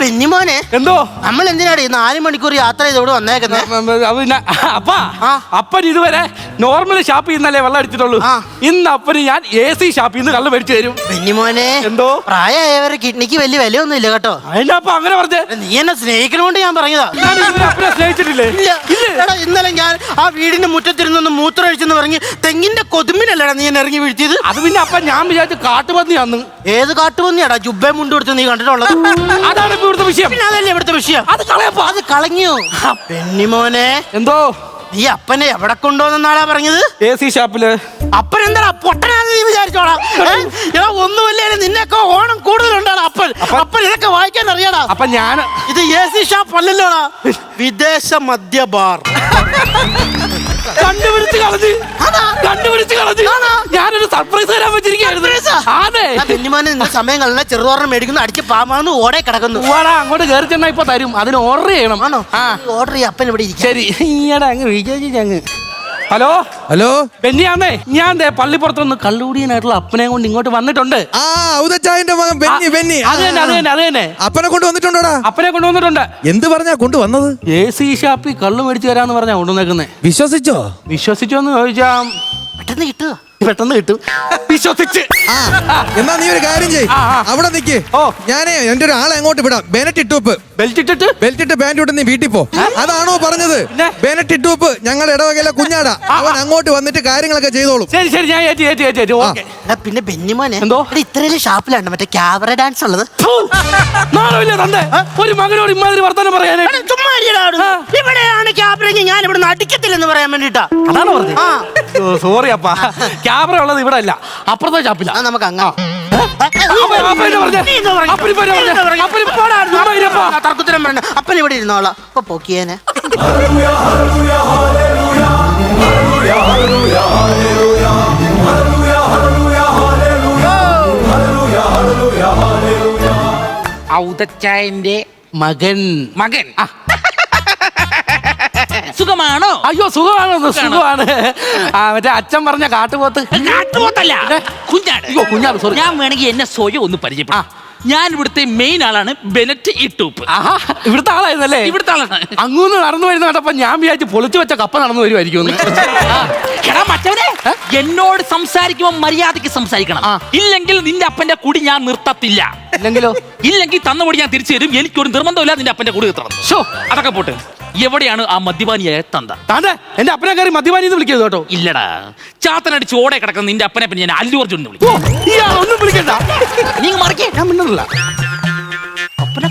ബെന്നിമോനെ എന്തോ? നമ്മൾ എന്തിനാടി നാല് മണിക്കൂർ യാത്ര ചെയ്തോട് വന്നേക്കുന്നത് വന്നേക്കുന്നേ? അത് പിന്നെ അപ്പാ ആ. അപ്പൻ ഇതുവരെ നോർമൽ ഷാപ്പിൽ നിന്നല്ലേ വെള്ളം അടിച്ചിട്ടുള്ളൂ. ആ. ഇന്ന് അപ്പന് ഞാൻ എ സി ഷാപ്പിൽ നിന്ന് കള്ള് മേടിച്ചു തരും. ബെന്നിമോനെ എന്തോ? പ്രായമായവരെ കിഡ്നിക്ക് വലിയ വിലയൊന്നും ഇല്ല കേട്ടോ. അതിന്റെ അപ്പ അങ്ങനെ പറഞ്ഞേ. നീ എന്നെ സ്നേഹിക്കണോണ്ട് ഞാൻ പറഞ്ഞതാ. ഞാൻ ഇതുവരെ അപ്പനെ സ്നേഹിച്ചിട്ടില്ലേ? ഇല്ല. എടാ ഇന്നലെ ഞാൻ ആ വീടിന്റെ മുറ്റത്തിരുന്നൊന്ന് മൂത്രമൊഴിച്ചെന്ന് പറഞ്ഞ് തെങ്ങിന്റെ കൊതുമ്പിനല്ലടാ നീ എന്നെ ഇറങ്ങി വീഴ്ത്തിയത്? അത് പിന്നെ അപ്പൊ ഞാൻ വിചാരിച്ചു കാട്ടുപന്നി അന്ന്. ഏത് കാട്ടുപന്നിയാടാ? ജുബേ മുണ്ട് കൊടുത്ത് നീ കണ്ടിട്ടുള്ളത്. അതാണ് ഇപ്പൊ ഇവിടുത്തെ വിഷയം. പിന്നെ അതല്ലേ ഇവിടുത്തെ വിഷയം? അത് കളയപ്പോ. അത് കളഞ്ഞു. പെണ്ണിമോനെ. എന്തോ? നീ അപ്പനെ എവിടെ കൊണ്ടുവന്നാളാ പറഞ്ഞത്? എ സി ഷാപ്പിൽ. അപ്പൻ എന്താടാ പൊട്ടനാന്ന് നീ വിചാരിച്ചോടാ? എടാ. ഒന്നുമില്ലേ നിന്നെയൊക്കെ ഓണം കൂടുതലുണ്ടാണ് അപ്പൻ. അപ്പൻ ഇതൊക്കെ വായിക്കാൻ അറിയാടാ. അപ്പൊ ഞാൻ ഇത് എ സി ഷാപ്പ് അല്ലല്ലോടാ. വിദേശ മദ്യ ബാർ. കണ്ടുപിടിച്ച് കളഞ്ഞ്. കണ്ടുപിടിച്ച് കളഞ്ഞ്. ഞാനൊരു സർപ്രൈസ് തരാൻ വെച്ചിരിക്കുന്നു അതെ ബെന്നിമാനെ നിങ്ങൾ സമയം കളഞ്ഞ ചെറുതോറണം മേടിക്കുന്നു അടിച്ച് പാമാന്ന് ഓടെ കിടക്കുന്നു. ഓടാ അങ്ങോട്ട് കയറി ചെന്നാ ഇപ്പൊ തരും. അതിന് ഓർഡർ ചെയ്യണം. ആണോ? ഓർഡർ ചെയ്യാം. അപ്പൻ ഇവിടെ ശരി. ഈയിടെ അങ്ങ് വിജയിച്ച് അങ്ങ്. ഹലോ? ഹലോ? ബെന്നിയാന്നേ ഞാൻ ദേ പള്ളിപ്പുറത്തുനിന്ന് കള്ളുകൂടിയനായിട്ടുള്ള അപ്പനെ കൊണ്ട് ഇങ്ങോട്ട് വന്നിട്ടുണ്ട്. ആ ഔദച്ചായന്റെ മകൻ ബെന്നി ബെന്നി. അത് തന്നെ അത് തന്നെ അത് തന്നെ. അപ്പനെ കൊണ്ട് വന്നിട്ടുണ്ടോടാ? അപ്പനെ കൊണ്ട് വന്നിട്ടുണ്ട്. എന്ത് പറഞ്ഞാ കൊണ്ടുവന്നത് എ സി ഷാപ്പി കള്ളു മേടിച്ചു തരാന്ന് പറഞ്ഞാ കൊണ്ടുവന്നേക്കുന്നേ. വിശ്വസിച്ചോ? വിശ്വസിച്ചോന്ന് ചോദിച്ചാ പെട്ടെന്ന് കിട്ടുക പെട്ടെന്ന് കിട്ടും. വിശ്വസിച്ച്. ആ എന്നാ നീ ഒരു കാര്യം ചെയ് ആ, ആ. അവിടെ നിക്ക്. ഓ. ഞാനേ എന്റെ ഒരു ആളെ അങ്ങോട്ട് വിടാം. ബെനറ്റ് ഇട്ടൂപ്പ് ബെൽറ്റ് ഇട്ടിട്ട്? ബെൽറ്റ് ഇട്ട് പാന്റ് ഇട്ട് നീ വീട്ടിൽ പോ. അതാണോ പറഞ്ഞത്? പിന്നെ? ബെനറ്റ് ഇട്ടൂപ്പ് ഞങ്ങൾ ഇടവകയിലെ കുഞ്ഞാടാ. അവൻ അങ്ങോട്ട് വന്നിട്ട് കാര്യങ്ങളൊക്കെ ചെയ്തോളും. ശരി ശരി ഞാൻ ഏറ്റി ഏറ്റി ഏറ്റി ഏറ്റി. ഓക്കെ എടാ, പിന്നെ ബെന്നിമോനെ എന്തോ? ഇവിടെ ഇത്രയും ഷാപ്പിലാണ് മറ്റേ ക്യാമറ ഡാൻസ് ഉള്ളത്. നാളെ തന്റെ ഒരു മകനോട് ഇമ്മാതിരി വർത്തമാനം പറയാനേ? എടാ, ചുമ്മാ ഇരിയെടാ അവിടുന്ന്. ഇവിടെയാണ് ക്യാമറ ഞാൻ ഇവിടെ അടിക്കത്തില്ലെന്ന് പറയാൻ വേണ്ടിട്ടാ അതാണ് പറഞ്ഞത്? ആ. സോറി അപ്പ. ക്യാമറ ഉള്ളത് ഇവിടെ അല്ല. അപ്പുറത്തെ ചാപ്പില്ല ആ, നമുക്ക് അങ്ങ്. പറഞ്ഞ. അപ്പൻ ഇവിടെ ഇരുന്നോളാം. അപ്പൊ പോക്കിയേനെ. ഔതച്ചായന്റെ മകൻ. മകൻ. സുഖമാണോ? അയ്യോ സുഖമാണ് സുഖമാണ്? ആ മറ്റേ അച്ഛൻ പറഞ്ഞ കാട്ടുപോത്ത്. കാട്ടുപോത്തല്ല കുഞ്ഞാണ് അയ്യോ, കുഞ്ഞാണ്, സോറി ഞാൻ വേണമെങ്കിൽ എന്നെ സ്വയം ഒന്ന് പരിചയപ്പെടാം. ഞാൻ ഇവിടുത്തെ മെയിൻ ആളാണ് ബെനറ്റ് ഇട്ടൂപ്പ്. ആഹാ ഇവിടുത്തെ ആളായിരുന്നല്ലേ? ഇവിടുത്തെ ആളാണ്. അങ്ങൂന്ന് നടന്നു വരുന്ന കണ്ടപ്പോ ഞാൻ വിചാരിച്ചു പൊളിച്ചു വെച്ച കപ്പ നടന്നു വരുമായിരിക്കും എടാ മറ്റവനെ എന്നോട് സംസാരിക്കുമ്പോൾ മര്യാദയ്ക്ക് സംസാരിക്കണം. ഇല്ലെങ്കിൽ നിന്റെ അപ്പന്റെ കുടി ഞാൻ നിർത്തത്തില്ല. ഇല്ലെങ്കിലോ? ഇല്ലെങ്കിൽ തന്നുകൂടി ഞാൻ തിരിച്ചു തരും. എനിക്കൊരു നിർബന്ധമില്ല നിന്റെ അപ്പന്റെ കൂടി നിർത്തണം. ഷോ അതൊക്കെ പോട്ടെ. എവിടെയാണ് ആ മദ്യപാനിയായ തന്ത? താണ്ടെ എന്റെ അപ്പനെ കയറി മദ്യപാനി എന്ന് വിളിക്കരുത് കേട്ടോ. ഇല്ലടാ. ചാത്തനടിച്ച് ഓടെ കിടക്കുന്ന നിന്റെ അപ്പനെ പിന്നെ ഞാൻ അല്ലു അർജുൻ എന്ന് ഓ, വിളിക്കും ഇയാൾ ഒന്നും വിളിക്കണ്ട. നീ മറക്കേ. ഞാൻ അപ്പനെ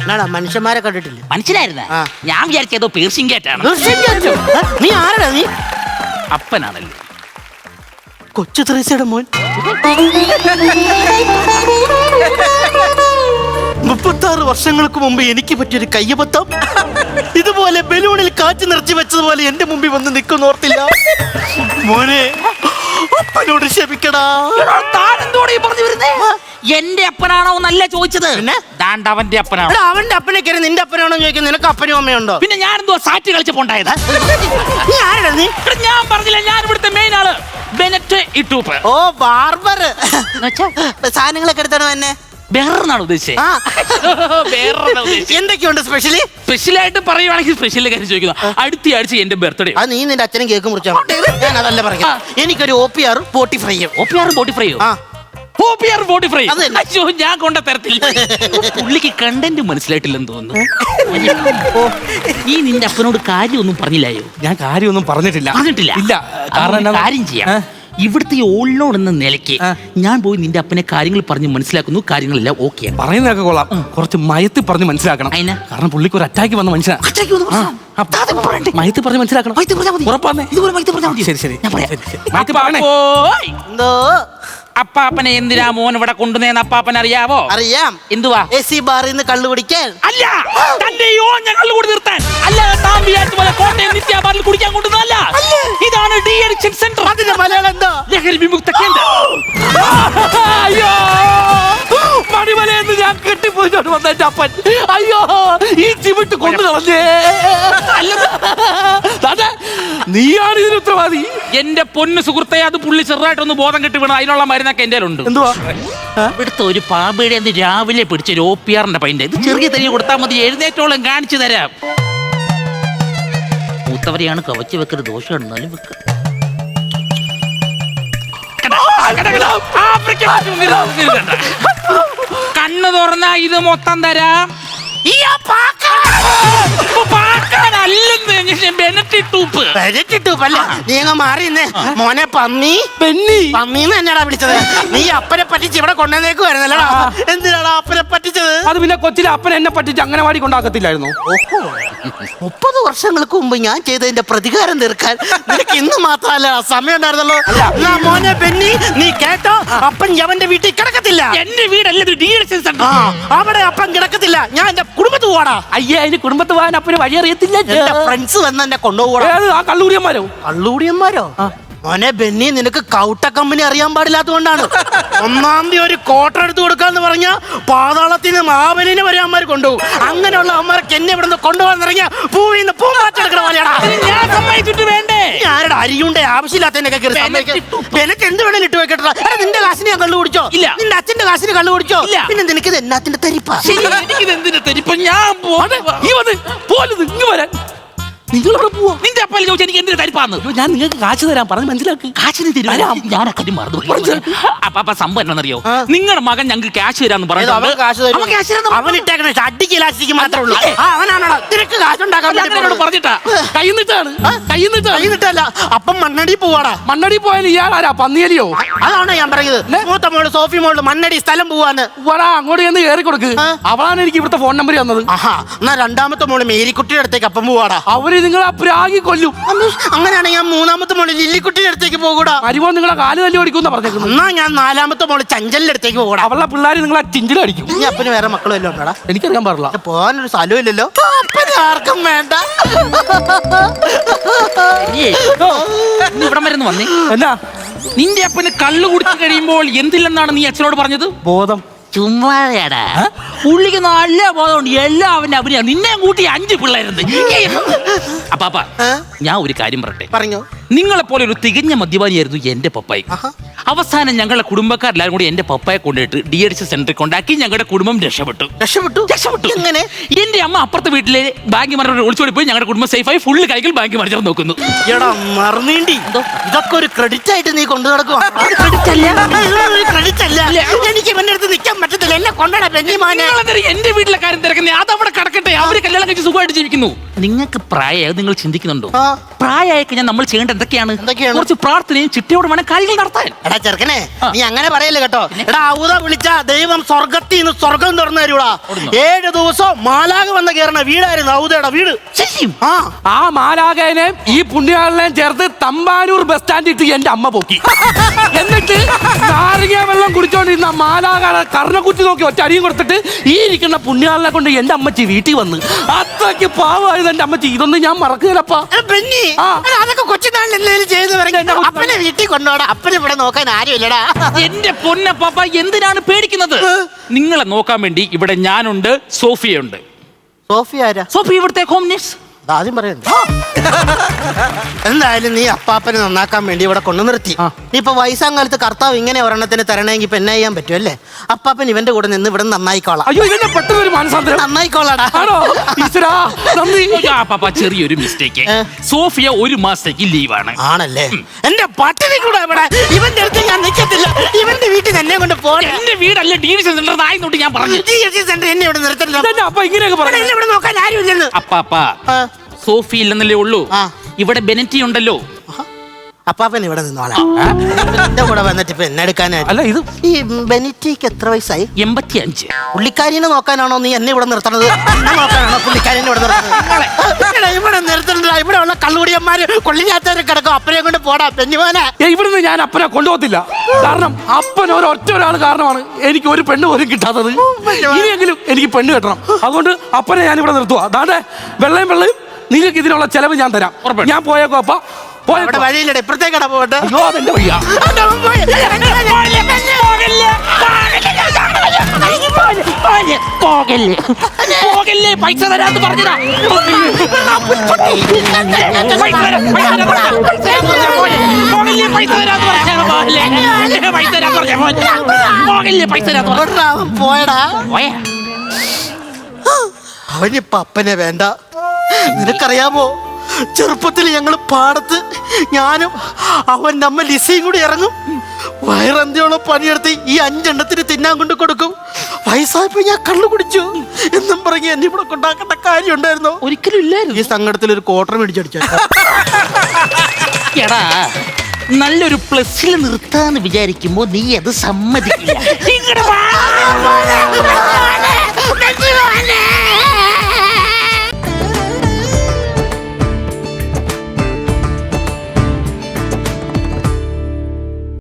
എന്നാടാ മനുഷ്യന്മാരെ കണ്ടിട്ടില്ല? മനസ്സിലായിരുന്ന? ആ. ഞാൻ വിചാരിച്ചതോ പേർഷ്യൻ ഗേറ്റാണ് നീ ആരടാ നീ? അപ്പനാണല്ലേ. കൊച്ചു ത്രേസ്യയുടെ മോൻ. മുപ്പത്താറ് വർഷങ്ങൾക്ക് മുമ്പ് എനിക്ക് പറ്റിയൊരു കയ്യബദ്ധം. ഇതുപോലെ ബലൂണിൽ കാറ്റ് നിറച്ചു വെച്ചതുപോലെ എന്റെ മുമ്പിൽ വന്ന് നിൽക്കുന്നോർത്തില്ല മോനെ അപ്പനോട് ക്ഷമിക്കടാ. എന്റെ അപ്പനാണോ നല്ല ചോദിച്ചത്? ദാണ്ട് അവന്റെ അപ്പനാണ്? അവന്റെ അപ്പനെ കയറി നിന്റെ അപ്പനാണോ ചോദിക്കുന്നത് നിനക്ക് അപ്പനും അമ്മയുണ്ടോ പിന്നെ ഞാൻ എന്തോ സാറ്റ് ആരടാ നീ? ഞാൻ പറഞ്ഞില്ല ഞാൻ ഇവിടുത്തെ മെയിൻ ആൾ. ബെനറ്റ് ഇട്ടൂപ്പ്. ഓ ബാർബർ. സാധനങ്ങളൊക്കെ എടുത്തണോ എന്നെ വേറൊന്നാണ് ഉദ്ദേശിച്ചത് ആ. വേറൊന്നാ ഉദ്ദേശിച്ചത് എന്തൊക്കെയുണ്ട് സ്പെഷ്യലി സ്പെഷ്യലായിട്ട് പറയുവാണെങ്കിൽ സ്പെഷ്യൽ കാര്യം ചോദിക്കുന്നു. അടുത്ത ആഴ്ച എന്റെ ബർത്ത്ഡേ അത് നീ നിന്റെ അച്ഛനും കേക്ക് മുറിച്ചാ ഞാൻ അതല്ല പറയുന്നത്. എനിക്കൊരു ഒ പി ആറും പോട്ടി ഫ്രൈയും ഒ പി ആർ ബോട്ടി ഫ്രൈയോ ആ. ഒ പി ആർ ബോട്ടി ഫ്രൈ അത് തന്നെ. അയ്യോ ഞാൻ കൊണ്ട തരത്തില്ല. പുള്ളിക്ക് കണ്ടന്റ് മനസ്സിലായിട്ടില്ലെന്ന് തോന്നുന്നു. നീ നിന്റെ അപ്പനോട് കാര്യമൊന്നും പറഞ്ഞില്ലായോ? ഞാൻ കാര്യമൊന്നും പറഞ്ഞിട്ടില്ല. പറഞ്ഞിട്ടില്ല. ഇല്ല. കാരണം എന്നാ- കാര്യം ചെയ്യാം. ഏ? ഇവിടുത്തെ ഓളിനോട് എന്ന നിലയ്ക്ക് ഞാൻ പോയി നിന്റെ അപ്പനെ കാര്യങ്ങൾ പറഞ്ഞ് മനസ്സിലാക്കുന്നു കാര്യങ്ങളെല്ലാം ഓക്കെ പറയുന്നതൊക്കെ കൊള്ളാം. കുറച്ച് മയത്തി പറഞ്ഞ് മനസ്സിലാക്കണം? കാരണം പുള്ളിക്ക് ഒരു അറ്റാക്ക് വന്ന മനുഷ്യനാ. മയത്തി പറഞ്ഞ് മനസ്സിലാക്കണം. ശരി ശരി. അപ്പാപ്പനെ എന്തിനാ മോൻ ഇവിടെ കൊണ്ടുവന്നേന്ന് അപ്പാപ്പൻ അറിയാവോ? അറിയാം. എന്തുവാ? എ സി ബാറിൽ നിന്ന് കള്ളു കുടിക്കാൻ. അല്ല തന്റെ ഓൺ ഞങ്ങൾ കൂടി നിർത്താൻ. അല്ല താൻ വിചാരിച്ച പോലെ കോട്ടയം നിത്യാബാറിൽ കുടിക്കാൻ കൊണ്ടുവന്നല്ല ഇതാണ് ഡി അഡിക്ഷൻ സെന്റർ അതിന്റെ മലയാളം എന്താ? ലഹരി വിമുക്ത കേന്ദ്രം അയ്യോ! മണിമലയെന്ന് ഞാൻ കെട്ടിപ്പോയിട്ടോട്ട് വന്ന എന്റെ അപ്പൻ അയ്യോ ഈ ചിമിട്ട് കൊണ്ടു കളഞ്ഞേ. നീയാണ് ഇതിന് ഉത്തരവാദി. എന്റെ പൊന്ന് സുഹൃത്തെ അത് പുള്ളി ചെറുതായിട്ടൊന്ന് ബോധം കെട്ടി വീണ. അതിനുള്ള മരുന്നൊക്കെ എന്റെ ഉണ്ട് എന്തുവാ? ഇവിടുത്തെ ഒരു പാമ്പയുടെ അന്ന് രാവിലെ പിടിച്ച ഒരു ഓ പി ആറിന്റെ പൈന്റെ. ഇത് ചെറിയ തരി കൊടുത്താൽ മതി എഴുന്നേറ്റോളം കാണിച്ചു തരാം. മൂത്തവരെയാണ് കവച്ചു വെക്കരുത് ദോഷം എന്നാലും വെക്ക. കണ്ണു തുറന്ന ഇത് മൊത്തം തരാം. ഈ പാക്ക- പാക്കാനല്ലെന്ന് ബെനറ്റിട്ട് ഉപ്പ് വരട്ടിട്ടൂപ്പല്ല നീ അങ്ങ് മാറിയെന്നേ മോനെ പന്നി. പെണ്ണി പന്നീന്ന് തന്നെയാടാ വിളിച്ചത്. നീ അപ്പനെ പറ്റിച്ച് ഇവിടെ കൊണ്ടുവന്നേക്ക് വരുന്നല്ലടാ എന്തിനാടാ അപ്പനെ പറ്റിച്ചത്? അത് പിന്നെ കൊച്ചിലെ അപ്പൻ എന്നെ പറ്റിച്ച് അംഗനവാടി കൊണ്ടാക്കത്തില്ലായിരുന്നു. മുപ്പത് വർഷങ്ങൾക്ക് മുമ്പ് ഞാൻ ചെയ്തതിന്റെ പ്രതികാരം തീർക്കാൻ നിനക്ക് ഇന്ന് മാത്രമല്ല സമയം ഉണ്ടായിരുന്നല്ലോ. എന്നാ മോനെ ബെന്നി നീ കേട്ടോ? അപ്പൻ യവന്റെ വീട്ടിൽ കിടക്കത്തില്ല. എന്റെ വീടല്ല ഇത് ഡീലക്ഷൻ ആ അവിടെ അപ്പൻ കിടക്കത്തില്ല. ഞാൻ എന്റെ കുടുംബത്ത് പോവാടാ. അയ്യേ അതിന് കുടുംബത്ത് പോകാൻ അപ്പന് വഴി അറിയത്തില്ല എന്റെ ഫ്രണ്ട്സ് വന്ന് എന്നെ കൊണ്ടുപോകൂടാ. ഏത് ആ കള്ളൂരിയന്മാരോ? കള്ളൂടിയന്മാരോ മോനെ ബെന്നി നിനക്ക് കൗട്ട കമ്പനി അറിയാൻ പാടില്ലാത്തതുകൊണ്ടാണ്. ഒന്നാം തീയതി ഒരു കോട്ടർ എടുത്ത് കൊടുക്കാന്ന് പറഞ്ഞ പാതാളത്തിൽ നിന്ന് മാവലിനെ വരെ അമ്മമാർ കൊണ്ടുപോകും അങ്ങനെയുള്ള അമ്മമാർക്ക് എന്നെ ഇവിടെ നിന്ന് കൊണ്ടുപോകാന്നിറങ്ങിയ പൂവിന്ന് പൂമ്പാറ്റെടുക്കണ പോലെയാടാ ഞാൻ സമ്മതിച്ചിട്ട് വേണ്ടേ? ഞാനടാ അരിയുണ്ട? ആവശ്യമില്ലാത്തതിനൊക്കെ കയറി സമ്മതിക്കാൻ. നിനക്ക് എന്ത് വേണേലും ഇട്ട് വെക്കട്ടാ എടാ നിന്റെ കാശിന് ഞാൻ കള്ളു കുടിച്ചോ? ഇല്ല. നിന്റെ അച്ഛന്റെ കാശിന് കള്ളു കുടിച്ചോ? ഇല്ല. പിന്നെ നിനക്ക് ഇത് എന്നാത്തിന്റെ തരിപ്പാ? എനിക്കിത് എന്തിനാ തരിപ്പം? ഞാൻ അതെ, പോ- ഈ വന്ന് പോലത് ഇങ്ങ് വരാൻ. നിങ്ങൾ അവിടെ പോവാ. നിന്റെ അപ്പൻ ചോദിച്ചാൽ എനിക്ക് എന്തിനു തരിപ്പാന്ന്? ഞാൻ നിങ്ങൾക്ക് കാശ് തരാൻ പറഞ്ഞ് മനസ്സിലാക്ക്. കാശിന് തരാം. ഞാൻ അക്കടി മറന്നു അപ്പ അപ്പൊ സംഭവം എന്താണെന്നറിയോ? നിങ്ങളുടെ മകൻ ഞങ്ങൾക്ക് ക്യാഷ് തരാന്ന് ഏത് അവൻ കാശ് തരും ഇട്ടേക്കണ അടിക്ക് ലാസ്റ്റിക്ക് മാത്രമേ ഉള്ളൂ. ആ, അവനാണോടാ? നിനക്ക് കാശുണ്ടാക്കാൻ. പറഞ്ഞിട്ടാ? കയ്യുന്നിട്ടാണ് കയ്യുന്നിട്ടാണ് കഴിഞ്ഞിട്ടല്ല അപ്പം മണ്ണടി പോവാടാ. മണ്ണടി പോയാൽ ഇയാളാരാ? പന്നിയലിയോ? അതാണ് ഞാൻ പറയുന്നത് മൂത്ത മോൾ സോഫി മോൾ മണ്ണടി സ്ഥലം പോവാന്ന്. വടാ അങ്ങോട്ട് ചെന്ന് കയറി കൊടുക്ക്. അവളാണ് എനിക്ക് ഇവിടുത്തെ ഫോൺ നമ്പർ തന്നത്. ആഹാ എന്നാ രണ്ടാമത്തെ മോൾ മേരിക്കുട്ടിയുടെ അടുത്തേക്ക് അപ്പം പോവാടാ. അവർ നിങ്ങളെ പ്രാഗി കൊല്ലും. അങ്ങനെയാണെങ്കിൽ ഞാൻ മൂന്നാമത്തെ മോൾ ലില്ലിക്കുട്ടിയുടെ അടുത്തേക്ക് പോകൂടാ. അരിവോ നിങ്ങളെ കാൽ തല്ലി ഓടിക്കുന്ന പറഞ്ഞേക്കുന്നു എന്നാ ഞാൻ നാലാമത്തെ മോൾ ചഞ്ചലിന്റെ അടുത്തേക്ക് പോകൂടാ. അവളെ പിള്ളേർ നിങ്ങളെ ചിഞ്ചിൽ അടിക്കും. ഇനി അപ്പന് വേറെ മക്കളും എല്ലാം ഉണ്ടാ എനിക്കറിയാൻ പാടില്ല. പോകാനൊരു സ്ഥലവും ഇല്ലല്ലോ. അപ്പന് ആർക്കും വേണ്ട. ഇവിടം വരെ വന്നേ. എന്നാ? നിന്റെ അപ്പന് കള്ളു കുടിച്ചു കഴിയുമ്പോൾ എന്തില്ലെന്നാണ് നീ അച്ഛനോട് പറഞ്ഞത്? ബോധം. ചുമ്മാതയാടാ. പുള്ളിക്ക് നല്ല ബോധമുണ്ട്. എല്ലാം അവന്റെ അഭിനയ. നിന്നെ കൂട്ടി അഞ്ച് പിള്ളേരുണ്ട്. അപ്പാപ്പ? ഞാൻ ഒരു കാര്യം പറയട്ടെ? പറഞ്ഞോ. നിങ്ങളെ പോലെ ഒരു തികഞ്ഞ മദ്യപാനിയായിരുന്നു എന്റെ പപ്പായി. അവസാനം ഞങ്ങളുടെ കുടുംബക്കാരെല്ലാരും കൂടി എന്റെ പപ്പായെ കൊണ്ടുപോയിട്ട് ഡി എച്ച് സെന്ററിൽ കൊണ്ടാക്കി ഞങ്ങളുടെ കുടുംബം രക്ഷപ്പെട്ടു. രക്ഷപ്പെട്ടു? രക്ഷപ്പെട്ടു. എങ്ങനെ? എന്റെ അമ്മ അപ്പുറത്തെ വീട്ടിലെ ബാങ്ക് മാനേജർ ഒളിച്ചോടി പോയി ഞങ്ങളുടെ കുടുംബം സേഫായി ഫുള്ള് കൈകൾ ബാങ്ക് മാനേജർ നോക്കുന്നു. എടാ മറന്നീണ്ടി. ഇതൊക്കെ ഒരു ക്രെഡിറ്റ് ആയിട്ട് നീ കൊണ്ടു നടക്കുക എനിക്ക് ഇവന്റെ അടുത്ത് നിൽക്കാൻ പറ്റത്തില്ല. എന്നെ കൊണ്ടടാ ബെന്നിമാനെ നിങ്ങളെന്തിനാ എന്റെ വീട്ടിലെ കാര്യം തിരക്കുന്നത് അത് അവിടെ കിടക്കട്ടെ. അവർ കല്യാണം കഴിച്ച് സുഖമായിട്ട് ജീവിക്കുന്നു. നിങ്ങൾക്ക് പ്രായമായി നിങ്ങൾ ചിന്തിക്കുന്നുണ്ടോ? ആ. പ്രായമായി കഴിഞ്ഞാൽ നമ്മൾ ചെയ്യേണ്ട എന്തൊക്കെയാണ്? എന്തൊക്കെയാണ്? കുറച്ച് പ്രാർത്ഥനയും ചിട്ടയോട് വേണം കാര്യങ്ങൾ നടത്താൻ. എടാ ചെറുക്കനെ നീ അങ്ങനെ പറയല്ലേ കേട്ടോ? എടാ ഔത വിളിച്ച ദൈവം സ്വർഗത്തിൽ നിന്ന് സ്വർഗം തുറന്നു തരൂടാ? ഏഴ് ദിവസം മാലാക വന്ന കേറണ വീടായിരുന്നു ഔതയുടെ വീട്. ആ. മാലാകേനെയും ഈ പുണ്യാളിനെയും ചേർത്ത് തമ്പാനൂർ ബസ് സ്റ്റാൻഡിൽ ഇട്ട് എന്റെ അമ്മ പോക്കി. എന്നിട്ട് നാരങ്ങ വെള്ളം കുടിച്ചോണ്ടിരുന്ന ആ മാലാകാടെ കർണക്കുറ്റി നോക്കി ഒറ്റ അടിയും കൊടുത്തിട്ട് ഈ ഇരിക്കുന്ന പുണ്യാളിനെ കൊണ്ട് എന്റെ അമ്മച്ചി വീട്ടിൽ വന്ന് അത്രയ്ക്ക് പാവമായത് എന്റെ അമ്മച്ചി. ഇതൊന്നും ഞാൻ മറക്കുകയില്ലപ്പാ. പെണ്ണി ആ. അതൊക്കെ കൊച്ചുനാളിൽ എന്തെങ്കിലും ചെയ്തു വരങ്ങ അപ്പനെ വീട്ടിൽ കൊണ്ടുപോടാ. അപ്പനെ ഇവിടെ നോക്കാൻ ആരുമില്ലടാ. എന്റെ പൊന്ന പാപ്പ എന്തിനാണ് പേടിക്കുന്നത്? നിങ്ങളെ നോക്കാൻ വേണ്ടി ഇവിടെ ഞാനുണ്ട് സോഫിയുണ്ട് സോഫിയ ആരാ സോഫി ഇവിടുത്തെ ഹോം നേഴ്സ് ആദ്യം പറയണ്ട? എന്തായാലും നീ അപ്പാപ്പനെ നന്നാക്കാൻ വേണ്ടി ഇവിടെ കൊണ്ടു നിർത്തി. നീ ഇപ്പൊ വയസ്സാങ്കാലത്ത് കർത്താവ് ഇങ്ങനെ ഒരെണ്ണത്തിന് തരണമെങ്കിൽ ഇപ്പൊ എന്നാ ചെയ്യാൻ പറ്റും അല്ലേ? അപ്പാപ്പൻ ഇവന്റെ കൂടെ നിന്ന് ഇവിടെ നന്നായിക്കോളാം. അയ്യോ ഇതെന്നെ പെട്ടെന്ന് ഒരു മാനസാന്തരം. നന്നായിക്കോളാടാ. ആണോ? ഈശ്വരാ നന്ദി. ആ പാപ്പ ചെറിയൊരു മിസ്റ്റേക്ക് സോഫിയ ഒരു മാസത്തേക്ക് ലീവാണ് ആണല്ലേ? എന്റെ പട്ടിണി കൂടെ ഇവിടെ. ഇവന്റെ അടുത്ത് ഞാൻ നിൽക്കത്തില്ല ഇവന്റെ വീട്ടിൽ എന്നെ കൊണ്ട് പോകണം എന്റെ വീടല്ല ഡിവിഷൻ സെന്റർ നായിന്നോട്ട് ഞാൻ പറഞ്ഞു. സെന്റർ എന്നെ ഇവിടെ നിർത്തല്ലോ അപ്പൊ ഇങ്ങനെയൊക്കെ പറഞ്ഞു എന്നെ ഇവിടെ നോക്കാൻ ആരുമില്ലെന്ന്. അപ്പാപ്പ. സോഫി ഇല്ലെന്നല്ലേ ഉള്ളൂ. ഇവിടെ ബെനറ്റി ഉണ്ടല്ലോ. അപ്പാപ്പൻ ഇവിടെ നിന്നോളാം എന്റെ കൂടെ വന്നിട്ട് ഇപ്പൊ എന്നെടുക്കാനായിട്ട് അല്ല ഇത് ഈ ബെനിറ്റിക്ക് എത്ര വയസ്സായി? എൺപത്തി അഞ്ച് പുള്ളിക്കാരിനെ നോക്കാനാണോ നീ എന്നെ ഇവിടെ നിർത്തണത്? എന്നെ നോക്കാനാണോ പുള്ളിക്കാരിനെ ഇവിടെ നിർത്തണത്? ഇവിടെ നിർത്തണ്ട ഇവിടെ ഉള്ള കള്ളുടിയന്മാര് കൊള്ളില്ലാത്തവരെ കിടക്കും. അപ്പനെ കൊണ്ട് പോടാ പെഞ്ഞുമോനെ ഇവിടുന്ന് ഞാൻ അപ്പനെ കൊണ്ടുപോകത്തില്ല. കാരണം അപ്പൻ ഒരു ഒറ്റ ഒരാൾ കാരണമാണ് എനിക്ക് ഒരു പെണ്ണ് പോലും കിട്ടാത്തത്. ഇനിയെങ്കിലും എനിക്ക് പെണ്ണ് കിട്ടണം. അതുകൊണ്ട് അപ്പനെ ഞാൻ ഇവിടെ നിർത്തുക അതാണ്ട് വെള്ളയും വെള്ളയും. നിങ്ങൾക്ക് ഇതിനുള്ള ചെലവ് ഞാൻ തരാം ഉറപ്പായിട്ടും. ഞാൻ പോയേക്കോ അപ്പൊ പോയേക്കോ വഴിയില്ലടെ ഇപ്പഴത്തേക്കട പോട്ടെ അയ്യോ അതെന്റെ വയ്യ പോയി. പോകല്ലേ പൈസ തരാന്ന് പറഞ്ഞതാ പൈസ തരാം, പൈസ തരാം പറഞ്ഞതാ. പോകല്ലേ പൈസ തരാന്ന് പറഞ്ഞാ പോകല്ലേ പൈസ തരാന്ന് പറഞ്ഞാ പോകല്ലേ. പോകല്ലേ പൈസ തരാന്ന് പറഞ്ഞാ എവിടെടാ പോയടാ പോയാ അവനിപ്പ അപ്പനെ വേണ്ട നിനക്കറിയാമോ ചെറുപ്പത്തിൽ ഞങ്ങൾ പാടത്ത് ഞാനും അവൻ അമ്മ ലിസയും കൂടി ഇറങ്ങും വയറന്തിയോളം പണിയെടുത്ത് ഈ അഞ്ചെണ്ണത്തിന് തിന്നാൻ കൊണ്ട് കൊടുക്കും വയസ്സായപ്പോ ഞാൻ കള്ളു കുടിച്ചു എന്നും പറഞ്ഞ് എന്നെ ഇവിടെ കൊണ്ടാക്കേണ്ട കാര്യം ഉണ്ടായിരുന്നോ ഒരിക്കലും ഇല്ലായിരുന്നു ഈ സങ്കടത്തിൽ ഒരു കോട്ടർ മേടിച്ചടിച്ചു എടാ നല്ലൊരു പ്ലസ്സിൽ നിർത്താന്ന് വിചാരിക്കുമ്പോ നീ അത് സമ്മതിക്കില്ല ഇങ്ങട് വാ.